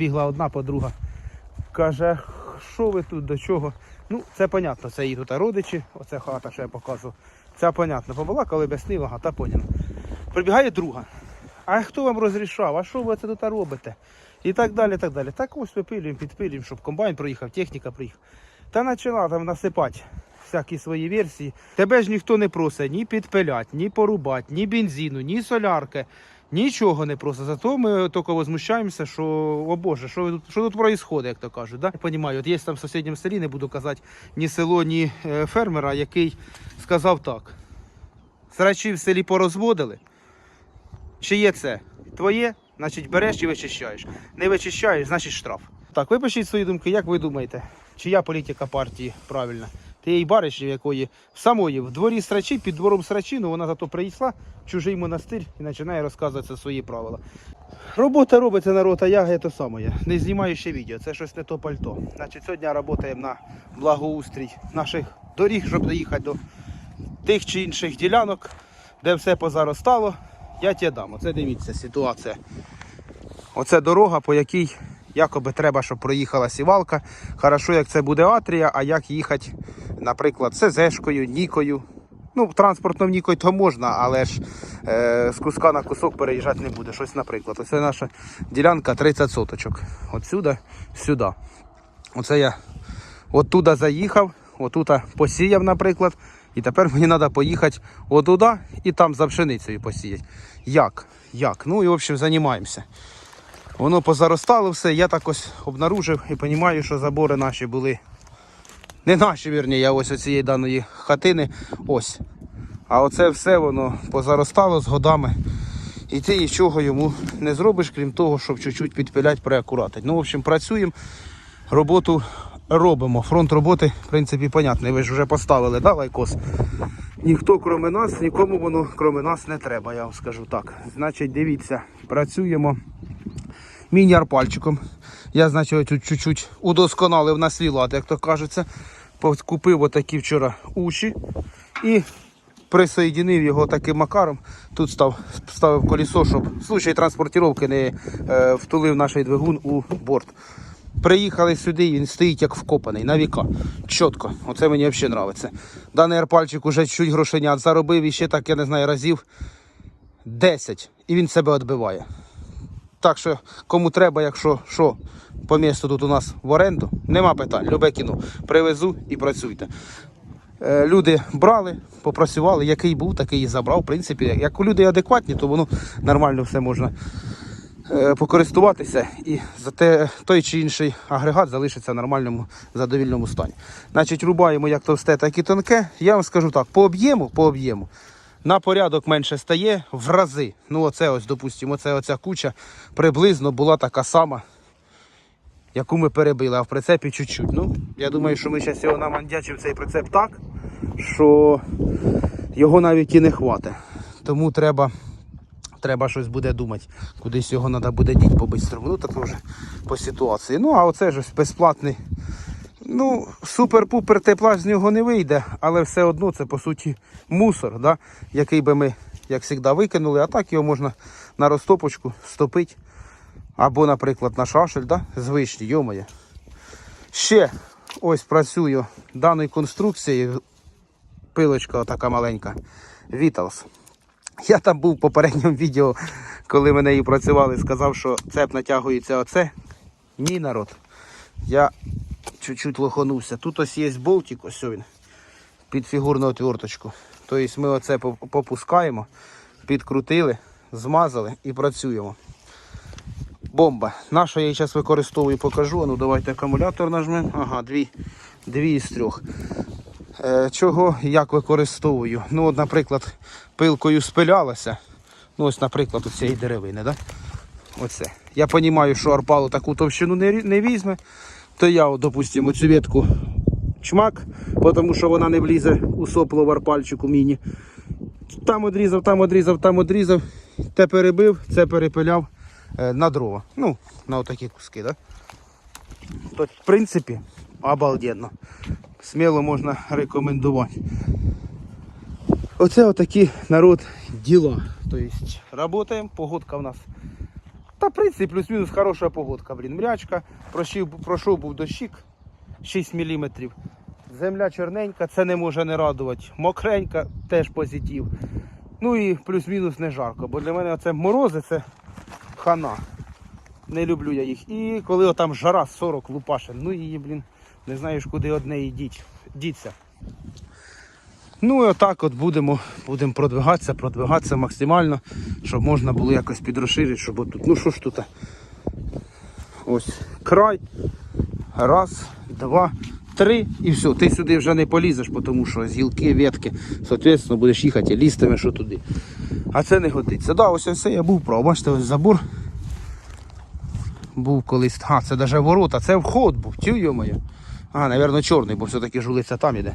прибігла одна подруга. Каже, що ви тут, до чого? Ну, це понятно, це її тут родичі, оце хата, що я показував. Це понятно. Побалакали, об'яснила, та поняла. Прибігає друга. А хто вам розрішав? А що ви це тут робите? І так далі, так далі. Так ось випилюємо, підпилюємо, щоб комбайн проїхав, техніка приїхала. Та почала там насипати всякі свої версії. Тебе ж ніхто не просить ні підпилять, ні порубати, ні бензину, ні солярки. Нічого не просить. Зато ми тільки возмущаємося, що о Боже, що, тут, що тут происходит, як то кажуть. Да? Я розумію, от є там в сусідньому селі, не буду казати ні село, ні е, фермера, який сказав так. Срачі в селі порозводили. Чи є це твоє, значить береш і вичищаєш. Не вичищаєш, значить штраф. Так, ви свої думки, як ви думаєте, чия політика партії правильна? Тієї баришні, якої самої в дворі срачі, під двором срачі, ну вона зато прийшла в чужий монастир і починає розказувати свої правила. Робота робиться народ, а я то саме. Не знімаю ще відео, це щось не то пальто. Значить, сьогодні працюємо на благоустрій наших доріг, щоб доїхати до тих чи інших ділянок, де все позаростало. Я тебе дам. Оце дивіться ситуація. Оце дорога, по якій якоби треба, щоб проїхала сівалка. Хорошо, як це буде Атрія, а як їхати, наприклад, СЗшкою, Нікою. Ну, транспортом Нікою то можна, але ж е, з куска на кусок переїжджати не буде. Щось, наприклад. Оце наша ділянка 30 соточок. Отсюда сюди. Оце я оттуда заїхав, отута посіяв, наприклад. І тепер мені треба поїхати отуда і там за пшеницею посіяти. Як? Як? Ну і в общем займаємося. Воно позаростало все, я так ось обнаружив і розумію, що забори наші були. Не наші, вірні, я ось оцієї даної хатини. Ось. А оце все воно позаростало з годами. І ти нічого йому не зробиш, крім того, щоб чуть-чуть підпилять, приакуратить. Ну, в общем, працюємо, роботу робимо. Фронт роботи, в принципі, понятний. Ви ж вже поставили, да, лайкос? Ніхто кроме нас, нікому воно кроме нас не треба, я вам скажу так. Значить, дивіться, працюємо міні-арпальчиком. Я, значить, чуть-чуть удосконалив на свій лад, як то кажеться. Купив отакі вчора уші і присоєдинив його таким макаром. Тут став, ставив колесо, щоб в случаї транспортировки не е, втулив наш двигун у борт. Приїхали сюди, він стоїть як вкопаний на віка. Чітко. Оце мені взагалі подобається. Даний арпальчик уже чуть грошенят заробив і ще так, я не знаю, разів 10. І він себе відбиває. Так що, кому треба, якщо що, по місту тут у нас в оренду, нема питань. Любе кіно. Привезу і працюйте. Е, Люди брали, попрацювали, який був, такий і забрав. В принципі, як у людей адекватні, то воно нормально все можна е, покористуватися і зате той чи інший агрегат залишиться в нормальному задовільному стані. Значить, рубаємо як товсте, так і тонке. Я вам скажу так, по об'єму, по об'єму. На порядок менше стає в рази. Ну, оце ось, допустимо, оце оця куча приблизно була така сама, яку ми перебили, а в прицепі чуть-чуть. Ну, я думаю, що ми зараз його намандячимо цей прицеп так, що його навіть і не хватить. Тому треба, треба щось буде думати. Кудись його треба буде діти по-бистрому. Ну, так вже по ситуації. Ну, а оце ж безплатний. Ну, супер-пупер тепла з нього не вийде, але все одно це по суті мусор, да? який би ми, як завжди, викинули, а так його можна на розтопочку стопити. Або, наприклад, на шашель, да? з вишні, йомає. Ще ось працюю даною конструкцією. Пилочка така маленька. Vitals. Я там був в попередньому відео, коли ми нею працювали, сказав, що цеп натягується оце. Ні, народ. Я чуть-чуть лоханувся. Тут ось є болтик, ось він, під фігурну отверточку. Тобто ми оце попускаємо, підкрутили, змазали і працюємо. Бомба. Наша я її зараз використовую, покажу. Ну давайте акумулятор нажмемо. Ага, дві, дві із трьох. Е, чого як використовую? Ну, от, наприклад, пилкою спилялася. Ну, ось, наприклад, у цієї деревини. Да? Оце. Я розумію, що арпалу таку товщину не, не візьме, то я, допустимо, цю ветку чмак, тому що вона не влізе у сопло в арпальчику міні. Там одрізав, там одрізав, там одрізав, те перебив, це перепиляв е, на дрова. Ну, на отакі куски, да? То, в принципі, обалденно. Сміло можна рекомендувати. Оце отакі народ діла. Тобто, працюємо, погодка в нас Та в принципі плюс-мінус хороша погодка, блін. Мрячка, пройшов, пройшов був дощик 6 мм. Земля чорненька, це не може не радувати. Мокренька, теж позитив. Ну і плюс-мінус не жарко, бо для мене це морози це хана. Не люблю я їх. І коли отам жара 40 лупашин, ну її, блін, не знаєш, куди одне і діть, діться. Ну і отак от будемо, будемо продвигатися, продвигатися максимально, щоб можна було якось підрозширити, щоб отут. Ну що ж тут? Ось край. Раз, два, три і все. Ти сюди вже не полізеш, тому що з гілки, ветки, соответственно, будеш їхати лістами, що туди. А це не годиться. Да, ось все я був прав. Бачите, ось забор. Був колись. А, це навіть ворота, це вход був, тю йомоє. А, напевно, чорний, бо все-таки жулиця там іде.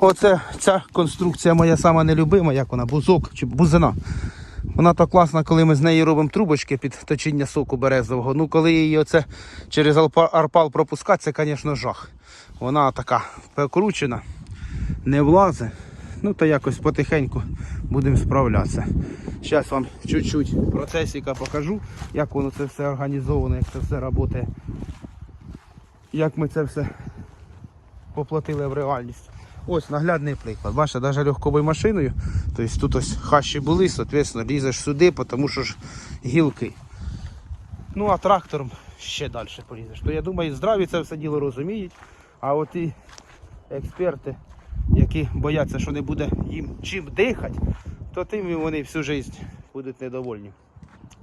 Оце ця конструкція моя сама нелюбима, як вона, бузок чи бузина. Вона так класна, коли ми з неї робимо трубочки під точіння соку березового. Ну, коли її оце через арпал пропускати, це, звісно, жах. Вона така покручена, не влазить. Ну, то якось потихеньку будемо справлятися. Зараз вам чуть-чуть процесіка покажу, як воно це все організовано, як це все працює. Як ми це все поплатили в реальність. Ось наглядний приклад. Бачите, навіть легковою машиною. Тобто тут ось хащі були, соответственно, лізеш сюди, тому що ж гілки. Ну а трактором ще далі полізеш. То я думаю, здраві це все діло розуміють. А от і експерти, які бояться, що не буде їм чим дихати, то тим вони всю життя будуть недовольні.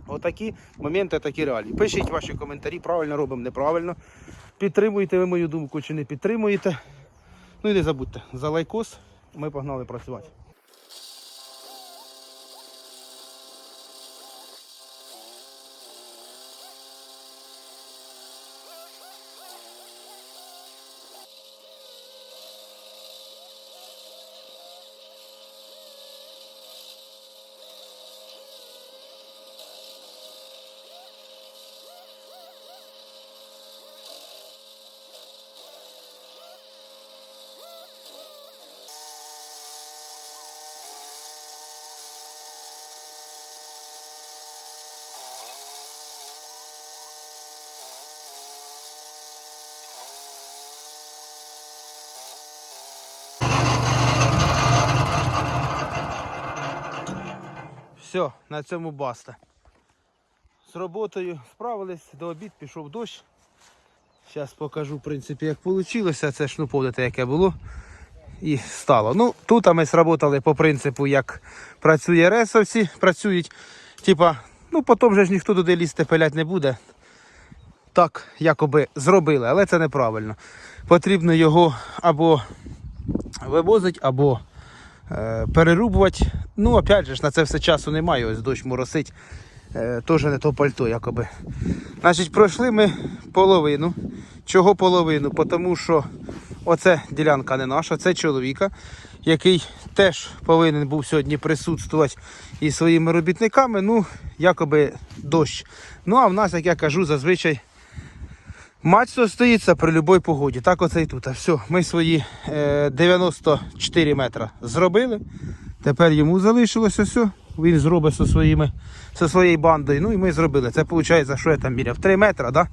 Отакі моменти, такі реалії. Пишіть ваші коментарі, правильно робимо, неправильно. Підтримуєте ви мою думку чи не підтримуєте. Ну і не забудьте, за лайкос ми погнали працювати. Все, на цьому баста. З роботою справились, до обід пішов дощ. Зараз покажу, в принципі, як вийшло. Це ж ну повдите, яке було. І стало. Ну, тут ми сработали по принципу, як працює ресовці, працюють. Типа, ну потім вже ж ніхто туди лізти пилять не буде. Так, якоби зробили, але це неправильно. Потрібно його або вивозити, або перерубувати. Ну, опять же, на це все часу немає, ось дощ моросить. Е, Теж не то пальто, якоби. Значить, пройшли ми половину. Чого половину? Тому що оце ділянка не наша, це чоловіка, який теж повинен був сьогодні присутствувати із своїми робітниками. Ну, якоби дощ. Ну, а в нас, як я кажу, зазвичай Мать стоїться при будь-якій погоді. Так оце і тут. Все, ми свої е, 94 метри зробили. Тепер йому залишилося все. Він зробить зі, своїми, зі своєю бандою. Ну і ми зробили. Це виходить, що я там міряв? 3 метри, да?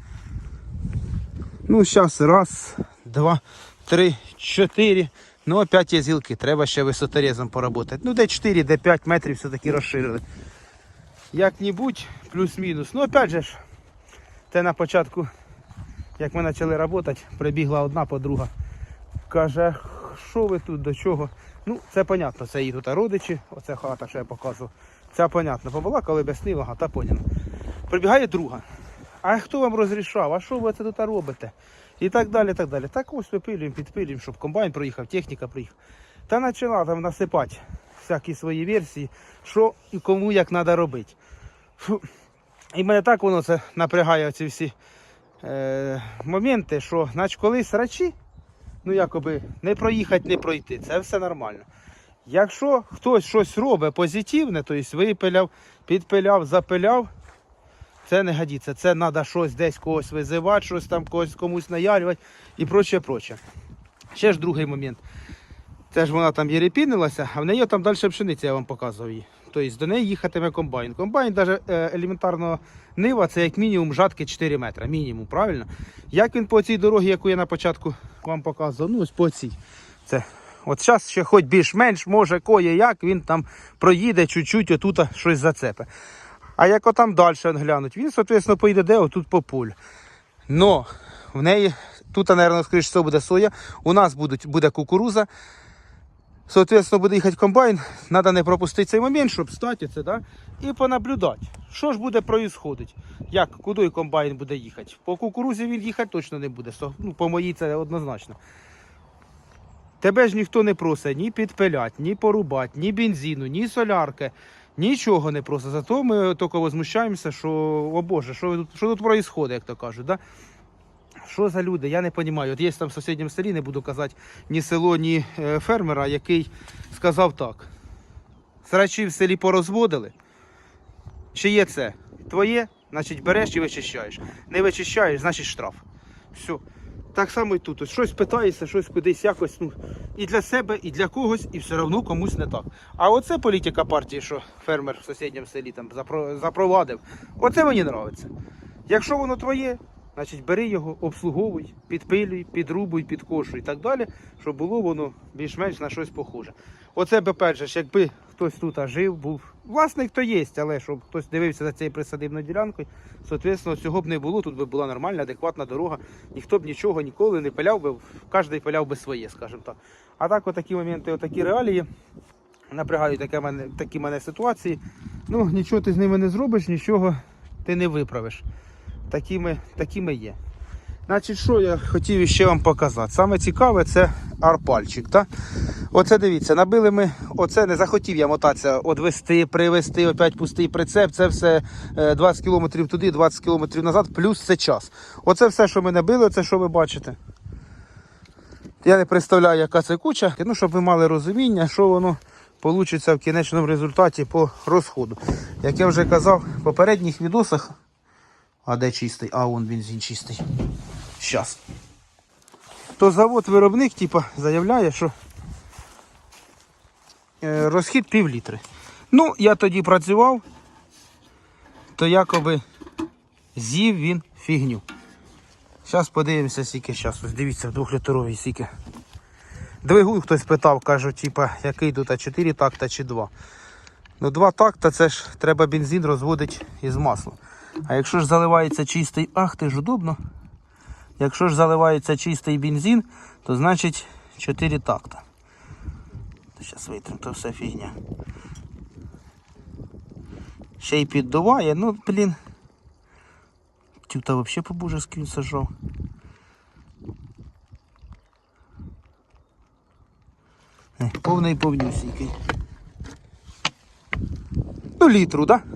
Ну, зараз раз, два, три, чотири. Ну, опять є зілки. Треба ще висоторезом поработати. Ну, де 4, де 5 метрів все-таки розширили. Як-небудь, плюс-мінус. Ну, опять же ж, те на початку як ми почали працювати, прибігла одна подруга. Каже, що ви тут, до чого? Ну, це понятно, це її тут родичі, оце хата, що я показував. Це понятно. Побалакали сни, та поняла. Прибігає друга. А хто вам розрішав? А що ви це тут робите? І так далі, так далі. Так ось випилюємо, підпилюємо, щоб комбайн проїхав, техніка приїхала. Та почала там насипати всякі свої версії, що і кому як треба робити. Фу. І мене так воно це напрягає ці всі е, моменти, що значить, коли срачі, ну якоби не проїхати, не пройти, це все нормально. Якщо хтось щось робить позитивне, тобто випиляв, підпиляв, запиляв, це не годиться. Це треба щось десь когось визивати, щось там когось комусь наялювати і проче, проче. Ще ж другий момент. Це ж вона там єрепінилася, а в неї там далі пшениця, я вам показував її. Тобто до неї їхатиме комбайн. Комбайн, навіть елементарно нива, це як мінімум жатки 4 метри. Мінімум, правильно? Як він по цій дорогі, яку я на початку вам показував, ну ось по цій. Це От зараз ще хоч більш-менш, може, кое як, він там проїде чуть-чуть, отут щось зацепе. А як отам далі глянуть, він, соответственно, поїде де отут по полю. Но в неї тут, мабуть, скоріше всього, буде соя. У нас будуть, буде кукуруза. Соответственно, буде їхати комбайн. Треба не пропустити цей момент, щоб стати це, да? і понаблюдати. Що ж буде проїсходити? Як, куди комбайн буде їхати? По кукурузі він їхати точно не буде. Ну, по моїй це однозначно. Тебе ж ніхто не просить ні підпилять, ні порубати, ні бензину, ні солярки. Нічого не просить. Зато ми тільки возмущаємося, що, о Боже, що, що тут проїсходить, як то кажуть. Да? Що за люди? Я не розумію. От є там в сусідньому селі, не буду казати ні село, ні е, фермера, який сказав так. Срачі в селі порозводили. Чи є це? Твоє, значить береш і вичищаєш. Не вичищаєш, значить штраф. Все. Так само і тут. Ось щось питаєшся, щось кудись якось. Ну, і для себе, і для когось, і все одно комусь не так. А оце політика партії, що фермер в сусідньому селі там запровадив. Оце мені подобається. Якщо воно твоє, значить бери його, обслуговуй, підпилюй, підрубуй, підкошуй і так далі, щоб було воно більш-менш на щось похоже. Оце б перше, якби хтось тут жив, був. Власник то є, але щоб хтось дивився за цією присадибною ділянкою, соответственно, цього б не було, тут би була нормальна, адекватна дорога. Ніхто б нічого ніколи не пиляв би, кожен пиляв би своє, скажімо так. А так, отакі моменти, отакі реалії напрягають таке мене, такі мене ситуації. Ну, нічого ти з ними не зробиш, нічого ти не виправиш. Такими, такими є. Значить, що я хотів ще вам показати? Саме цікаве це арпальчик. Так? Оце дивіться, набили ми, оце не захотів я мотатися, одвести, привезти, опять пустий прицеп. Це все е, 20 км туди, 20 км назад, плюс це час. Оце все, що ми набили, це що ви бачите. Я не представляю, яка це куча, ну, щоб ви мали розуміння, що воно вийде в кінечному результаті по розходу. Як я вже казав в попередніх відосах, а де чистий? А, вон бензин чистий. Щас. То завод-виробник типа, заявляє, що е, розхід пів літри. Ну, я тоді працював, то якоби з'їв він фігню. Зараз подивимося, скільки зараз. Дивіться, в двохлітровій скільки. Двигун хтось питав, кажуть, типа, який тут, а 4 такта чи 2. Ну, 2 такта це ж треба бензин розводити із маслом. А якщо ж заливається чистий, ах ти ж удобно. Якщо ж заливається чистий бензин, то значить 4 такта. Зараз витрим, то все фігня. Ще й піддуває, ну, блін. Тюта взагалі по-божески він сажав. Е, Повний повнюсінький. Ну, літру, так? Да?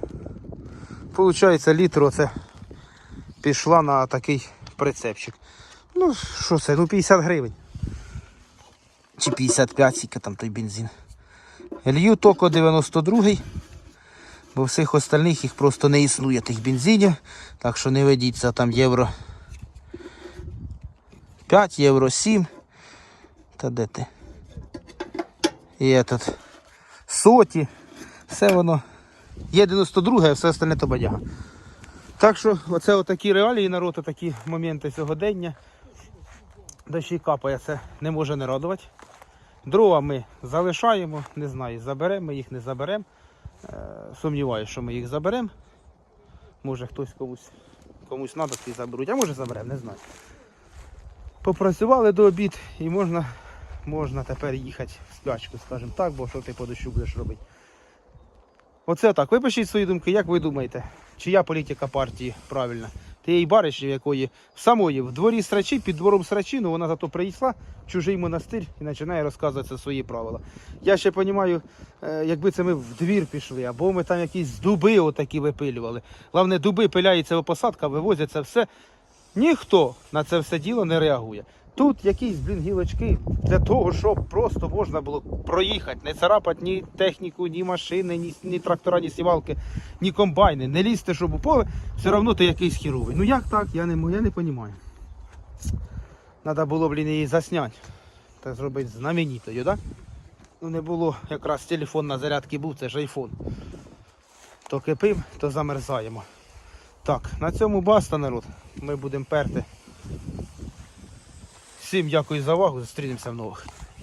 Получається, літр оце пішла на такий прицепчик. Ну, що це? Ну 50 гривень. Чи 55, скільки там той бензин. Лью токо 92 бо всіх остальних їх просто не існує тих бензинів. Так що не ведіться там євро 5, євро 7. Та де ти? І этот соті. Все воно Є 92, а все остальне то бадяга. Так що оце отакі реалії народ, такі моменти сьогодення. Дощі капає, це не може не радувати. Дрова ми залишаємо, не знаю, заберемо, ми їх не заберемо. Е, Сумніваюся, що ми їх заберемо. Може хтось комусь комусь треба, ті заберуть, а може заберемо, не знаю. Попрацювали до обід і можна, можна тепер їхати в спячку, скажімо так, бо що ти по дощу будеш робити. Оце так. Ви пишіть свої думки, як ви думаєте, чия політика партії правильна? Тієї баришні, якої самої в дворі срачі, під двором срачі, ну вона зато прийшла в чужий монастир і починає розказувати свої правила. Я ще розумію, якби це ми в двір пішли, або ми там якісь дуби отакі випилювали. Головне, дуби пиляється посадка, вивозяться все. Ніхто на це все діло не реагує. Тут якісь, блін, гілочки для того, щоб просто можна було проїхати, не царапати ні техніку, ні машини, ні, ні трактора, ні сівалки, ні комбайни, не лізти, щоб у поле, все одно ти якийсь хіровий. Ну як так? Я не, розумію. Треба було, блін, її засняти. Так зробити знаменитою, так? Ну не було, якраз телефон на зарядці був, це ж айфон. То кипим, то замерзаємо. Так, на цьому баста, народ. Ми будемо перти. Всім дякую за увагу, зустрінемося в нових.